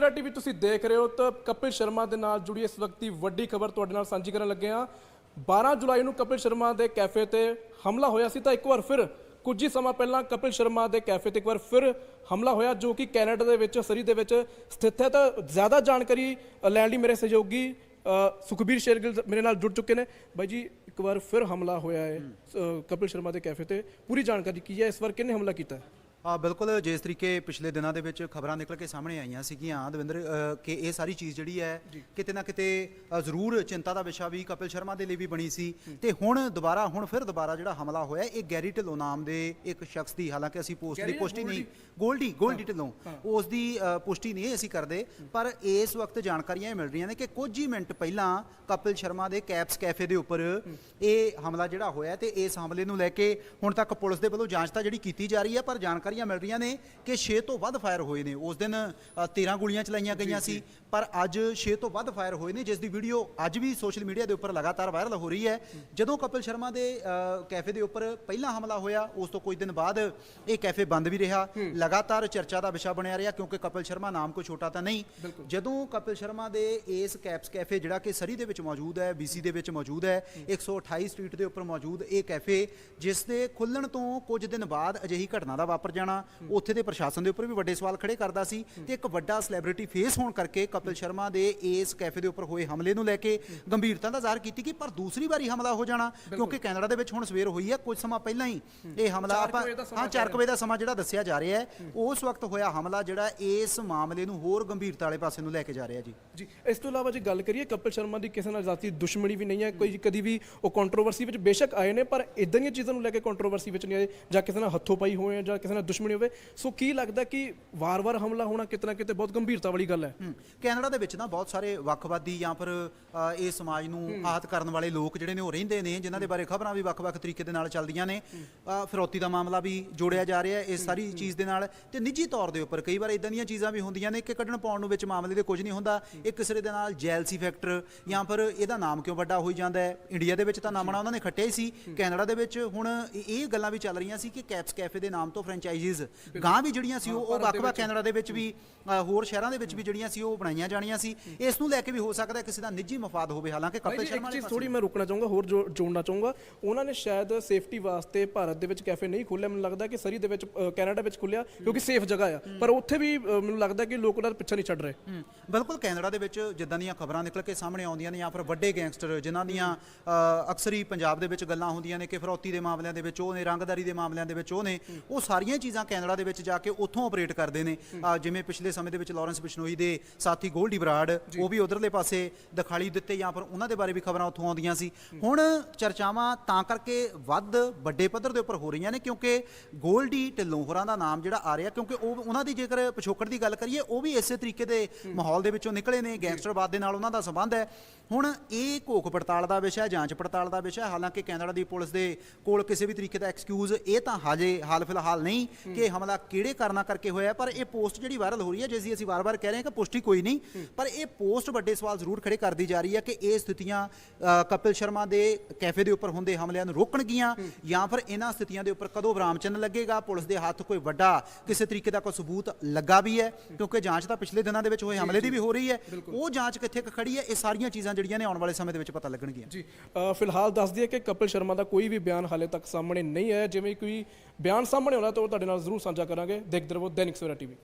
ਮੇਰਾ ਟੀਵੀ ਤੁਸੀਂ ਦੇਖ ਰਹੇ ਹੋ ਤਾਂ ਕਪਿਲ ਸ਼ਰਮਾ ਦੇ ਨਾਲ ਜੁੜੀ ਇਸ ਵਕਤ ਦੀ ਵੱਡੀ ਖਬਰ ਤੁਹਾਡੇ ਨਾਲ ਸਾਂਝੀ ਕਰਨ ਲੱਗੇ ਹਾਂ। 12 ਜੁਲਾਈ ਨੂੰ ਕਪਿਲ ਸ਼ਰਮਾ ਦੇ ਕੈਫੇ ਤੇ ਹਮਲਾ ਹੋਇਆ ਸੀ ਤਾਂ ਇੱਕ ਵਾਰ ਫਿਰ ਕੁਝ ਹੀ ਸਮਾਂ ਪਹਿਲਾਂ ਕਪਿਲ ਸ਼ਰਮਾ ਦੇ ਕੈਫੇ ਤੇ ਇੱਕ ਵਾਰ ਫਿਰ ਹਮਲਾ ਹੋਇਆ ਜੋ ਕਿ ਕੈਨੇਡਾ ਦੇ ਵਿੱਚ, ਸਰੀ ਦੇ ਵਿੱਚ ਸਥਿਤ ਹੈ। ਤਾਂ ਜ਼ਿਆਦਾ ਜਾਣਕਾਰੀ ਲੈਣ ਲਈ ਮੇਰੇ ਸਹਿਯੋਗੀ ਸੁਖਬੀਰ ਸ਼ੇਰਗਿਲ ਮੇਰੇ ਨਾਲ ਜੁੜ ਚੁੱਕੇ ਨੇ। ਬਾਈ ਜੀ, ਇੱਕ ਵਾਰ ਫਿਰ ਹਮਲਾ ਹੋਇਆ ਹੈ ਕਪਿਲ ਸ਼ਰਮਾ ਦੇ ਕੈਫੇ ਤੇ। ਪੂਰੀ ਜਾਣਕਾਰੀ ਕੀ ਹੈ? ਇਸ ਵਾਰ ਕਿਹਨੇ ਹਮਲਾ ਕੀਤਾ? ਹੈ ਆ ਬਿਲਕੁਲ ਜਿਸ ਤਰੀਕੇ ਪਿਛਲੇ ਦਿਨਾਂ ਦੇ ਵਿੱਚ ਖਬਰਾਂ ਨਿਕਲ ਕੇ ਸਾਹਮਣੇ ਆਈਆਂ ਸੀਗੀਆਂ ਦਵਿੰਦਰ ਅ, ਕਿ ਇਹ ਸਾਰੀ ਚੀਜ਼ ਜਿਹੜੀ ਹੈ ਕਿਤੇ ਨਾ ਕਿਤੇ ਅ, ਜ਼ਰੂਰ ਚਿੰਤਾ ਦਾ ਵਿਸ਼ਾ ਵੀ ਕਪਿਲ ਸ਼ਰਮਾ ਦੇ ਲਈ ਵੀ ਬਣੀ ਸੀ ਤੇ ਹੁਣ ਦੁਬਾਰਾ ਹੁਣ ਫਿਰ ਦੁਬਾਰਾ ਜਿਹੜਾ ਹਮਲਾ ਹੋਇਆ ਇਹ ਗੈਰੀ ਢਿੱਲੋਂ ਨਾਮ ਦੇ ਇੱਕ ਸ਼ਖਸ ਦੀ ਹਾਲਾਂਕਿ ਅਸੀਂ ਪੋਸਟ ਦੀ ਗੈਰੀ ਪੁਸ਼ਟੀ ਨਹੀਂ ਗੋਲਡੀ? ਗੋਲਡੀ ਢਿੱਲੋਂ ਉਸ ਦੀ ਅ, ਪੁਸ਼ਟੀ ਨਹੀਂ ਅਸੀਂ ਕਰਦੇ ਪਰ ਇਸ ਵਕਤ ਜਾਣਕਾਰੀਆਂ ਇਹ ਮਿਲ ਰਹੀਆਂ ਨੇ ਕਿ ਕੁਝ ਹੀ ਮਿੰਟ ਪਹਿਲਾਂ ਕਪਿਲ ਸ਼ਰਮਾ ਦੇ ਕੈਪਸ ਕੈਫੇ ਦੇ ਉੱਪਰ ਇਹ ਹਮਲਾ ਜਿਹੜਾ ਹੋਇਆ ਤੇ ਇਸ ਹਮਲੇ ਨੂੰ ਲੈ ਕੇ ਹੁਣ ਤੱਕ ਪੁਲਿਸ ਦੇ ਵੱਲੋਂ ਜਾਂਚ ਤਾਂ ਜਿਹੜੀ ਕੀਤੀ ਜਾ ਰਹੀ ਹੈ ਪਰ ਜਾਣਕਾਰੀਆਂ ਮਿਲ ਰਹੀਆਂ ਨੇ ਕਿ 6 ਤੋਂ ਵੱਧ ਫਾਇਰ ਹੋਏ ਨੇ। ਉਸ ਦਿਨ ਅ, 13 ਗੋਲੀਆਂ ਚਲਾਈਆਂ ਗਈਆਂ ਸੀ ਪਰ ਅੱਜ 6 ਤੋਂ ਵੱਧ ਫਾਇਰ ਹੋਏ ਨੇ ਜਿਸ ਦੀ ਵੀਡੀਓ ਅੱਜ ਵੀ ਸੋਸ਼ਲ ਮੀਡੀਆ ਦੇ ਉੱਪਰ ਲਗਾਤਾਰ ਵਾਇਰਲ ਹੋ ਰਹੀ ਹੈ। ਜਦੋਂ ਕਪਿਲ ਸ਼ਰਮਾ ਦੇ ਕੈਫੇ ਦੇ ਉੱਪਰ ਪਹਿਲਾ ਹਮਲਾ ਹੋਇਆ ਉਸ ਤੋਂ ਕੁਝ ਦਿਨ ਬਾਅਦ ਇਹ ਕੈਫੇ ਬੰਦ ਵੀ ਰਿਹਾ। ਲਗਾਤਾਰ ਚਰਚਾ ਦਾ ਵਿਸ਼ਾ ਬਣਿਆ ਰਿਹਾ ਕਿਉਂਕਿ ਕਪਿਲ ਸ਼ਰਮਾ ਨਾਮ ਕੋਈ ਛੋਟਾ ਤਾਂ ਨਹੀਂ। ਜਦੋਂ ਕਪਿਲ ਸ਼ਰਮਾ ਦੇ ਇਸ ਕੈਪਸ ਕੈਫੇ ਜਿਹੜਾ ਕਿ ਸਰੀ ਦੇ ਵਿੱਚ ਮੌਜੂਦ ਹੈ ਬੀਸੀ ਦੇ ਵਿੱਚ ਮੌਜੂਦ ਹੈ 128 ਸਟਰੀਟ ਦੇ ਉੱਪਰ ਮੌਜੂਦ ਇਹ ਕੈਫੇ ਜਿਸ ਦੇ ਖੁੱਲਣ ਤੋਂ ਕੁਝ ਦਿਨ ਬਾਅਦ ਅਜਿਹੀ ਘਟਨਾ ਦਾ ਵਾਪਰ ਜਾਣਾ ਉੱਥੇ ਦੇ ਪ੍ਰਸ਼ਾਸਨ ਦੇ ਉੱਪਰ ਵੀ ਵੱਡੇ ਸਵਾਲ ਖੜੇ ਕਰਦਾ ਸੀ ਤੇ ਇੱਕ ਵੱਡਾ ਸੈਲੀਬ੍ਰਿਟੀ ਫੇਸ ਹੋਣ ਕਰਕੇ ਕਪਿਲ ਸ਼ਰਮਾ ਦੇ ਇਸ ਕੈਫੇ ਦੇ ਉੱਪਰ ਹੋਏ ਹਮਲੇ ਨੂੰ ਲੈ ਕੇ ਗੰਭੀਰਤਾ ਦਾ ਜ਼ਾਹਰ ਕੀਤੀ ਕਿ ਪਰ ਦੂਸਰੀ ਵਾਰੀ ਹਮਲਾ ਹੋ ਜਾਣਾ ਕਿਉਂਕਿ ਕੈਨੇਡਾ ਦੇ ਵਿੱਚ ਹੁਣ ਸਵੇਰ ਹੋਈ ਹੈ ਕੁਝ ਸਮਾਂ ਪਹਿਲਾਂ ਹੀ ਇਹ ਹਮਲਾ ਆਪਾਂ ਹਾਂ 4 ਵਜੇ ਦਾ ਸਮਾਂ ਜਿਹੜਾ ਦੱਸਿਆ ਜਾ ਰਿਹਾ ਹੈ ਉਸ ਵਕਤ ਹੋਇਆ ਹਮਲਾ ਜਿਹੜਾ ਇਸ ਮਾਮਲੇ ਨੂੰ ਹੋਰ ਗੰਭੀਰਤਾ ਵਾਲੇ ਪਾਸੇ ਨੂੰ ਲੈ ਕੇ ਜਾ ਰਿਹਾ ਜੀ। ਜੀ ਇਸ ਤੋਂ ਇਲਾਵਾ ਜੇ ਗੱਲ ਕਰੀਏ ਕਪਿਲ ਸ਼ਰਮਾ ਦੀ ਕਿਸੇ ਨਾਲ ਜ਼ਾਤੀ ਦੁਸ਼ਮਣੀ ਵੀ ਨਹੀਂ ਹੈ ਕੋਈ ਕਦੀ ਵੀ ਉਹ ਕੰਟਰੋਵਰਸੀ ਵਿੱਚ ਬੇਸ਼ੱਕ ਆਏ ਨੇ ਪਰ ਇਦਾਂ ਦੀਆਂ ਚੀਜ਼ਾਂ ਨੂੰ ਲੈ ਕੇ ਕੰਟਰੋਵਰਸੀ ਵਿੱਚ ਨਹੀਂ ਆਏ ਜਾਂ ਕਿਸੇ ਨਾਲ ਹੱਥੋਂ ਪਾਈ ਹੋਏ ਜਾਂ ਕਿਸੇ ਨਾਲ ਦੁਸ਼ਮਣੀ ਹੋਵੇ। ਸੋ ਕੀ ਲੱਗਦਾ ਕਿ ਵਾਰ-ਵਾਰ ਹਮਲਾ ਹੋਣਾ ਕਿਤਨਾ ਕਿਤੇ ਬਹੁਤ ਗੰਭੀਰਤਾ ਵਾਲੀ ਗੱਲ ਹੈ। ਕੈਨੇਡਾ ਦੇ ਵਿੱਚ ਨਾ ਬਹੁਤ ਸਾਰੇ ਵੱਖਵਾਦੀ ਜਾਂ ਫਿਰ ਇਸ ਸਮਾਜ ਨੂੰ ਆਹਤ ਕਰਨ ਵਾਲੇ ਲੋਕ ਜਿਹੜੇ ਨੇ ਉਹ ਰਹਿੰਦੇ ਨੇ ਜਿਨ੍ਹਾਂ ਦੇ ਬਾਰੇ ਖਬਰਾਂ ਵੀ ਵੱਖ-ਵੱਖ ਤਰੀਕੇ ਦੇ ਨਾਲ ਚੱਲਦੀਆਂ ਨੇ। ਫਿਰੌਤੀ ਦਾ ਮਾਮਲਾ ਵੀ ਜੋੜਿਆ ਜਾ ਰਿਹਾ ਹੈ ਇਸ ਸਾਰੀ ਚੀਜ਼ ਦੇ ਨਾਲ। ਤੇ ਨਿੱਜੀ ਤੌਰ ਦੇ ਉੱਪਰ ਕਈ ਵਾਰ ਇਦਾਂ ਦੀਆਂ ਚੀਜ਼ਾਂ ਵੀ ਹੁੰਦੀਆਂ ਨੇ ਕਿ ਕੱਢਣ ਪਾਉਣ ਨੂੰ ਵਿੱਚ ਮਾਮਲੇ ਦੇ ਕੁਝ ਨਹੀਂ ਹੁੰਦਾ। ਇਹ ਕਿਸੇ ਦੇ ਨਾਲ ਜੈਲਸੀ ਫੈਕਟਰ ਜਾਂ ਫਿਰ ਇਹਦਾ ਨਾਮ ਕਿਉਂ ਵੱਡਾ ਹੋਈ ਜਾਂਦਾ ਹੈ? ਇੰਡੀਆ ਦੇ ਵਿੱਚ ਤਾਂ ਨਾਮਣਾ ਉਹਨਾਂ ਨੇ ਖੱਟਿਆ ਹੀ ਸੀ। ਕੈਨੇਡਾ ਦੇ ਵਿੱਚ ਹੁਣ ਇਹ- ਇਹ ਗੱਲਾਂ ਵੀ ਚੱਲ ਰਹੀਆਂ ਸੀ ਕਿ ਕੈਪਸ ਕੈਫੇ ਦੇ ਨਾਮ ਤੋਂ ਫਰੈਂਚਾਈਜ਼ੀਜ਼ ਗਾਂ ਵੀ ਜਿਹੜੀਆਂ ਸੀ ਉਹ ਵੱਖ-ਵੱਖ ਕੈਨੇਡਾ ਦੇ ਵਿੱਚ ਵੀ ਹੋਰ ਸ਼ਹਿਰਾਂ ਦੇ ਵਿੱਚ ਵੀ ਜਿਹੜੀਆਂ ਸੀ ਉਹ ਬਣਾਈਆਂ ਜਾਣੀਆਂ ਸੀ। ਇਸ ਨੂੰ ਲੈ ਕੇ ਵੀ ਹੋ ਸਕਦਾ ਕਿਸੇ ਦਾ ਨਿੱਜੀ ਮਫਾਦ ਹੋਵੇ। ਹਾਲਾਂਕਿ ਕਪਿਲ ਸ਼ਰਮਾ ਚੀਜ਼ ਥੋੜੀ ਮੈਂ ਰੁਕਣਾ ਚਾਹੂੰਗਾ ਹੋਰ ਜੋੜਨਾ ਚਾਹੂੰਗਾ। ਉਹਨਾਂ ਨੇ ਸ਼ਾਇਦ ਸੇਫਟੀ ਵਾਸਤੇ ਭਾਰਤ ਦੇ ਵਿੱਚ ਕੈਫੇ ਨਹੀਂ ਖੋਲ੍ਹਿਆ। ਮੈਨੂੰ ਲੱਗਦਾ ਕਿ ਸਰੀ ਦੇ ਵਿੱਚ ਕੈਨੇਡਾ ਵਿੱਚ ਖੁੱਲਿਆ ਕਿਉਂਕਿ ਸੇਫ ਜਗ੍ਹਾ ਆ। ਪਰ ਉੱਥੇ ਵੀ ਮੈਨੂੰ ਲੱਗਦਾ ਕਿ ਲੋਕ ਉਹਨਾਂ ਦਾ ਪਿੱਛਾ ਨਹੀਂ ਛੱਡ ਰਹੇ। ਬਿਲਕੁਲ ਕੈਨੇਡਾ ਦੇ ਵਿੱਚ ਜਿੱਦਾਂ ਦੀਆਂ ਖਬਰਾਂ ਨਿਕਲ ਕੇ ਸਾਹਮਣੇ ਆਉਂਦੀਆਂ ਨੇ ਜਾਂ ਫਿਰ ਵੱਡੇ ਗੈਂਗਸਟਰ ਜਿਨ੍ਹਾਂ ਦੀਆਂ ਅਕਸਰ ਹੀ ਪੰਜਾਬ ਦੇ ਵਿੱਚ ਗੱਲਾਂ ਹੁੰਦੀਆਂ ਨੇ ਕਿ ਫਰੌਤੀ ਦੇ ਮਾਮਲਿਆਂ ਦੇ ਵਿੱਚ ਉਹ ਨੇ ਰੰਗਦਾਰੀ ਦੇ ਮਾਮਲਿਆਂ ਦੇ ਵਿੱਚ ਉਹ ਨੇ ਉਹ ਸਾਰੀਆਂ ਚੀਜ਼ਾਂ ਕੈਨੇਡਾ ਦੇ ਵਿੱਚ ਜਾ ਕੇ ਉੱਥੋਂ ਆਪਰੇਟ ਕਰਦੇ ਨੇ। ਜਿਵੇਂ ਪਿਛਲੇ ਸਮੇਂ ਦੇ ਵਿੱਚ ਲਾਰੈਂਸ ਬਿਸ਼ਨੋਈ ਦੇ ਸਾਥੀ ਗੋਲਡੀ ਬਰਾੜ ਉਹ ਵੀ ਉਧਰਲੇ ਪਾਸੇ ਦਿਖਾਲੀ ਦਿੱਤੇ ਜਾਂ ਫਿਰ ਉਹਨਾਂ ਦੇ ਬਾਰੇ ਵੀ ਖਬਰਾਂ ਉੱਥੋਂ ਆਉਂਦੀਆਂ ਸੀ। ਹੁਣ ਚਰਚਾਵਾਂ ਤਾਂ ਕਰਕੇ ਵੱਧ ਵੱਡੇ ਪੱਧਰ ਦੇ ਉੱਪਰ ਹੋ ਰਹੀਆਂ ਨੇ ਕਿਉਂਕਿ ਗੋਲਡੀ ਢਿੱਲੋਂ ਹੋਰਾਂ ਦਾ ਨਾਮ ਜਿਹੜਾ ਆ ਰਿਹਾ ਕਿਉਂਕਿ ਉਹ ਉਹਨਾਂ ਦੀ ਜੇਕਰ ਪਿਛੋਕੜ ਦੀ ਗੱਲ ਕਰੀਏ ਉਹ ਵੀ ਇਸੇ ਤਰੀਕੇ ਦੇ ਮਾਹੌਲ ਦੇ ਵਿੱਚੋਂ ਨਿਕਲੇ ਨੇ ਗੈਂਗਸਟਰਵਾਦ ਦੇ ਨਾਲ ਉਹਨਾਂ ਦਾ ਸੰਬੰਧ ਹੈ। ਹੁਣ ਇਹ ਘੋਖ ਪੜਤਾਲ ਦਾ ਵਿਸ਼ਾ ਜਾਂਚ ਪੜਤਾਲ ਦਾ ਵਿਸ਼ਾ ਹੈ। ਹਾਲਾਂਕਿ ਕੈਨੇਡਾ ਦੀ ਪੁਲਿਸ ਦੇ ਕੋਲ ਕਿਸੇ ਵੀ ਤਰੀਕੇ ਦਾ ਐਕਸਕਿਊਜ਼ ਇਹ ਤਾਂ ਹਾਲੇ ਹਾਲ ਫਿਲਹਾਲ ਨਹੀਂ। ਕਿ ਹਮਲਾ ਕਿਹੜੇ ਕਾਰਨਾਂ ਕਰਕੇ ਹੋਇਆ ਪਰ ਇਹ ਪੋਸਟ ਜਿਹੜੀ ਵਾਇਰਲ ਹੋ ਰਹੀ ਹੈ ਜਿਸ ਦੀ ਅਸੀਂ ਵਾਰ-ਵਾਰ ਕਹਿ ਰਹੇ ਹਾਂ ਕਿ ਪੁਸ਼ਟੀ ਕੋਈ ਨਹੀਂ ਪਰ ਇਹ ਪੋਸਟ ਵੱਡੇ ਸਵਾਲ ਜ਼ਰੂਰ ਖੜੇ ਕਰਦੀ ਜਾ ਰਹੀ ਹੈ ਕਿ ਇਹ ਸਥਿਤੀਆਂ ਕਪਿਲ ਸ਼ਰਮਾ ਦੇ ਕੈਫੇ ਦੇ ਉੱਪਰ ਹੁੰਦੇ ਹਮਲਿਆਂ ਨੂੰ ਰੋਕਣਗੀਆਂ ਜਾਂ ਫਿਰ ਇਹਨਾਂ ਸਥਿਤੀਆਂ ਦੇ ਉੱਪਰ ਕਦੋਂ ਵਿਰਾਮ ਲੱਗੇਗਾ? ਪੁਲਿਸ ਦੇ ਹੱਥ ਕੋਈ ਵੱਡਾ ਕਿਸੇ ਤਰੀਕੇ ਦਾ ਕੋਈ ਸਬੂਤ ਲੱਗਾ ਵੀ ਹੈ ਕਿਉਂਕਿ ਜਾਂਚ ਤਾਂ ਪਿਛਲੇ ਦਿਨਾਂ ਦੇ ਵਿੱਚ ਹੋਏ ਹਮਲੇ ਦੀ ਵੀ ਹੋ ਰਹੀ ਹੈ। ਉਹ ਜਾਂਚ ਕਿੱਥੇ ਖੜੀ ਹੈ ਇਹ ਸਾਰੀਆਂ ਚੀਜ਼ਾਂ ਜਿਹੜੀਆਂ ਨੇ ਆਉਣ ਵਾਲੇ ਸਮੇਂ ਦੇ ਵਿੱਚ ਪਤਾ ਲੱਗਣਗੀਆਂ। ਜੀ ਫਿਲਹਾਲ ਦੱਸ ਦਈਏ ਕਿ ਕਪਿਲ ਸ਼ਰਮਾ ਦਾ ਕੋਈ ਵੀ ਬਿਆਨ ਹਾਲੇ ਤੱਕ ਸਾਹਮਣੇ ਨਹੀਂ ਆਇਆ। ਜਿਵੇਂ ਕੋਈ ਬਿਆਨ ਸਾਹਮਣੇ ਆਉਣਾ ਤਾਂ ਉਹ ਤੁਹਾਡੇ ਨਾਲ ਜ਼ਰੂਰ ਸਾਂਝਾ ਕਰਾਂਗੇ। ਦੇਖਦੇ ਰਹੋ ਦੈਨਿਕ ਸਵੇਰਾ ਟੀਵੀ।